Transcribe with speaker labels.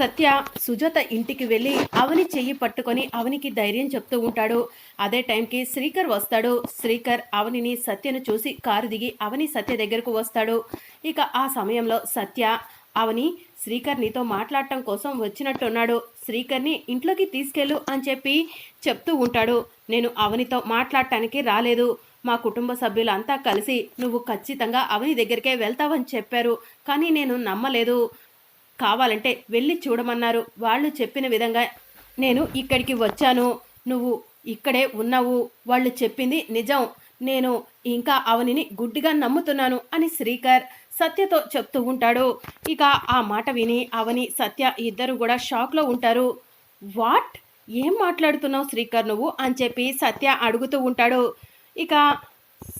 Speaker 1: సత్య సుజాత ఇంటికి వెళ్ళి అవని చెయ్యి పట్టుకొని అవనికి ధైర్యం చెప్తూ ఉంటాడు. అదే టైంకి శ్రీకర్ వస్తాడు. శ్రీకర్ అవనిని సత్యను చూసి కారు దిగి అవని సత్య దగ్గరకు వస్తాడు. ఇక ఆ సమయంలో సత్య అవని శ్రీకర్ నీతో మాట్లాడటం కోసం వచ్చినట్టున్నాడు. శ్రీకర్ని ఇంట్లోకి తీసుకెళ్ళు అని చెప్పి చెప్తూ ఉంటాడు. నేను అవనితో మాట్లాడటానికి రాలేదు. మా కుటుంబ సభ్యులంతా కలిసి నువ్వు ఖచ్చితంగా అవని దగ్గరికే వెళ్తావని చెప్పారు. కానీ నేను నమ్మలేదు. కావాలంటే వెళ్ళి చూడమన్నారు. వాళ్ళు చెప్పిన విధంగా నేను ఇక్కడికి వచ్చాను. నువ్వు ఇక్కడే ఉన్నావు. వాళ్ళు చెప్పింది నిజం. నేను ఇంకా అవనిని గుడ్డిగా నమ్ముతున్నాను అని శ్రీకర్ సత్యతో చెప్తూ ఉంటాడు. ఇక ఆ మాట విని అవని సత్య ఇద్దరు కూడా షాక్లో ఉంటారు. వాట్? ఏం మాట్లాడుతున్నావు శ్రీకర్ నువ్వు? అని చెప్పి సత్య అడుగుతూ ఉంటాడు. ఇక